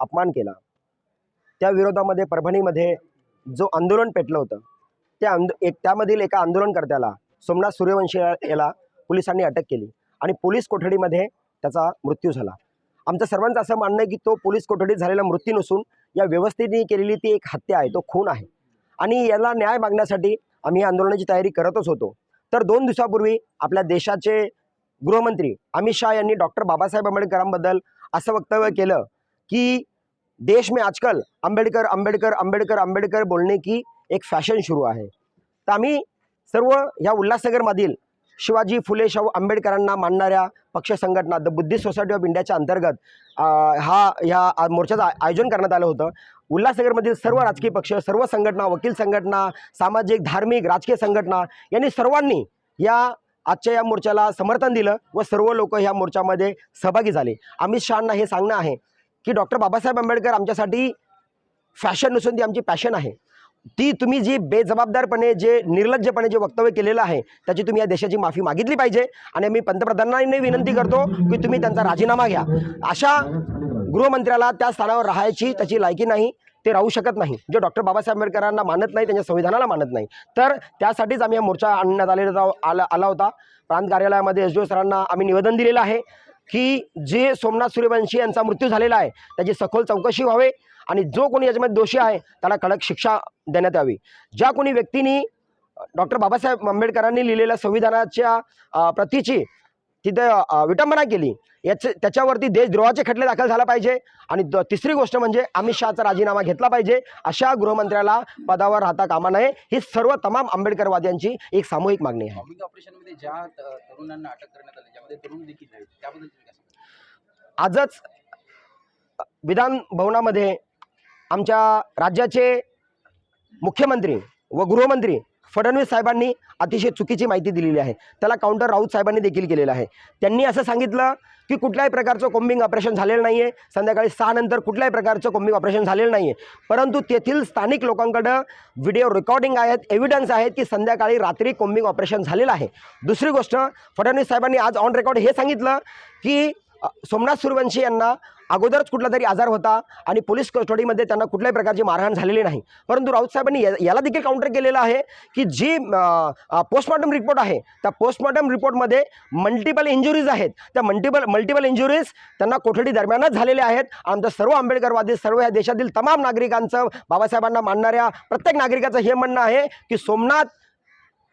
अपमान केला. त्या विरोधामध्ये परभणीमध्ये जो आंदोलन पेटलं होतं त्या आंदो एक त्यामधील एका आंदोलनकर्त्याला सोमनाथ सूर्यवंशी याला पोलिसांनी अटक केली आणि पोलीस कोठडीमध्ये त्याचा मृत्यू झाला. आमचं सर्वांचं असं मानणं आहे की तो पोलीस कोठडीत झालेला मृत्यू नसून या व्यवस्थेने केलेली ती एक हत्या आहे तो खून आहे. आणि याला न्याय मागण्यासाठी आम्ही आंदोलनाची तयारी करतच होतो. तर दोन दिवसापूर्वी आपल्या देशाचे गृहमंत्री अमित शाह यांनी डॉक्टर बाबासाहेब आंबेडकरांबद्दल असं वक्तव्य केलं की देश में आजकल आंबेडकर आंबेडकर आंबेडकर आंबेडकर बोलणे की एक फॅशन सुरू आहे. तर आम्ही सर्व ह्या उल्हासनगरमधील शिवाजी फुले शाहू आंबेडकरांना मानणाऱ्या पक्ष संघटना द बुद्धिस्ट सोसायटी ऑफ इंडियाच्या अंतर्गत हा ह्या मोर्चाचं आयोजन करण्यात आलं होतं. उल्हासनगरमधील सर्व राजकीय पक्ष सर्व संघटना वकील संघटना सामाजिक धार्मिक राजकीय संघटना यांनी सर्वांनी या आजच्या या मोर्चाला समर्थन दिलं व सर्व लोक ह्या मोर्चामध्ये सहभागी झाले. अमित शहांना हे सांगणं आहे की डॉक्टर बाबासाहेब आंबेडकर आमच्यासाठी फॅशन नसून ती आमची पॅशन आहे. ती तुम्ही जी बेजबाबदारपणे जे निर्लज्जपणे जे वक्तव्य केलेलं आहे त्याची तुम्ही या देशाची माफी मागितली पाहिजे. आणि आम्ही पंतप्रधानांनी विनंती करतो की तुम्ही त्यांचा राजीनामा घ्या. अशा गृहमंत्र्याला त्या स्थानावर राहायची त्याची लायकी नाही ते राहू शकत नाही. जे डॉक्टर बाबासाहेब आंबेडकरांना मानत नाही त्यांच्या संविधानाला मानत नाही. तर त्यासाठीच आम्ही हा मोर्चा आणण्यात आलेला आला आला होता. प्रांत कार्यालयामध्ये एस डी ओ सरांना आम्ही निवेदन दिलेलं आहे की जे सोमनाथ सूर्यवंशी यांचा मृत्यू झालेला आहे त्याची सखोल चौकशी व्हावी. आणि जो कोणी याच्यामध्ये दोषी आहे त्याला कडक शिक्षा देण्यात यावी. ज्या कोणी व्यक्तींनी डॉक्टर बाबासाहेब आंबेडकरांनी लिहिलेल्या संविधानाच्या प्रतीची तिथे विटंबना केली याचे त्याच्यावरती देशद्रोहाचे खटले दाखल झाला पाहिजे. आणि तिसरी गोष्ट म्हणजे अमित शहाचा राजीनामा घेतला पाहिजे अशा गृहमंत्र्याला पदावर राहता कामा नये. ही सर्व तमाम आंबेडकरवाद्यांची एक सामूहिक मागणी आहे? आजच विधान भवनामध्ये आमच्या राज्याचे मुख्यमंत्री व गृहमंत्री फडणवीस साहेबांनी अतिशय चुकीची माहिती दिलेली आहे. त्याला काउंटर राऊत साहेबांनी देखील केलेलं आहे. त्यांनी असं सांगितलं की कुठल्याही प्रकारचं कोम्बिंग ऑपरेशन झालेलं नाही आहे संध्याकाळी सहा नंतर कुठल्याही प्रकारचं कोम्बिंग ऑपरेशन झालेलं नाही आहे परंतु तेथील स्थानिक लोकांकडं व्हिडिओ रेकॉर्डिंग आहेत एव्हिडन्स आहेत की संध्याकाळी रात्री कोम्बिंग ऑपरेशन झालेलं आहे. दुसरी गोष्ट फडणवीस साहेबांनी आज ऑन रेकॉर्ड हे सांगितलं की सोमनाथ सूर्यवंशी यांना अगोदरच कुठला तरी आजार होता आणि पोलीस कस्टडीमध्ये त्यांना कुठल्याही प्रकारची मारहाण झालेली नाही. परंतु राऊत साहेबांनी या- याला देखील काउंटर केलेलं आहे की जी पोस्टमॉर्टम रिपोर्ट आहे त्या पोस्टमॉर्टम रिपोर्टमध्ये मल्टिपल इंजुरीज आहेत. त्या मल्टिपल मल्टिपल इंजुरीज त्यांना कोठडी दरम्यानच झालेल्या आहेत. आमचं सर्व आंबेडकरवादी सर्व या देशातील तमाम नागरिकांचं बाबासाहेबांना मानणाऱ्या प्रत्येक नागरिकाचं हे म्हणणं आहे की सोमनाथ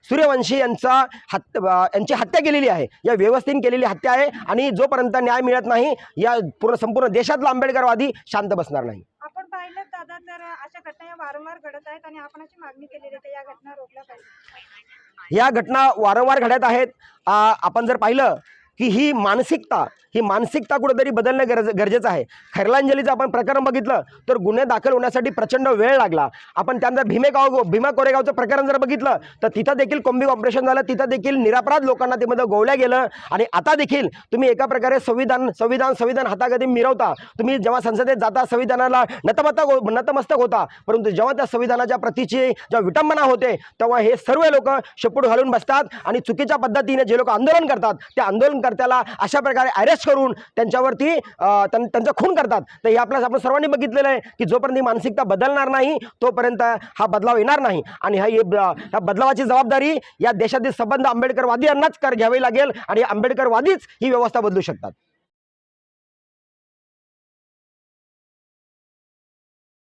सूर्यवंशी यांचा हत्या अ, यांची हत्या केलेली आहे. या व्यवस्थेने केलेली हत्या आहे आणि जोपर्यंत न्याय मिळत नाही या पूर्ण संपूर्ण देशातला आंबेडकरवादी शांत बसणार नाही. आपण पाहिलं दादा तर अशा घटना या वारंवार घडत आहेत आणि आपण अशी मागणी केलेली आहे की या घटना रोखल्या पाहिजे या घटना वारंवार घडत आहेत. आपण जर पाहिलं की ही मानसिकता ही मानसिकता कुठेतरी बदलणं गरज गरजेचं आहे. खैरलांजलीचं आपण प्रकरण बघितलं तर गुन्हे दाखल होण्यासाठी प्रचंड वेळ लागला. आपण त्यानंतर भीमेगाव भीमा कोरेगावचं प्रकरण जर बघितलं तर तिथं देखील कोम्बिंग ऑपरेशन झालं तिथं देखील निरापराध लोकांना त्यामध्ये गोवल्या गेलं. आणि आता देखील तुम्ही एका प्रकारे संविधान संविधान संविधान हातागती मिरवता. तुम्ही जेव्हा संसदेत जाता संविधानाला नतमस्तक हो- नतमस्तक होता. परंतु जेव्हा त्या संविधानाच्या प्रतीची जेव्हा विटंबना होते तेव्हा हे सर्व लोक शेपूट घालून बसतात. आणि चुकीच्या पद्धतीने जे लोक आंदोलन करतात त्या आंदोलनकर्त्याला अशा प्रकारे अरेस्ट करून त्यांच्यावरती त्यांचा खून करतात. तर हे आपल्याला आपण सर्वांनी बघितलेलं आहे की जोपर्यंत ही मानसिकता बदलणार नाही तोपर्यंत हा बदलाव येणार नाही. आणि हा हे ह्या बदलावाची जबाबदारी या देशातील संबंध आंबेडकरवादी यांनाच कर घ्यावी लागेल आणि आंबेडकरवादीच ही व्यवस्था बदलू शकतात.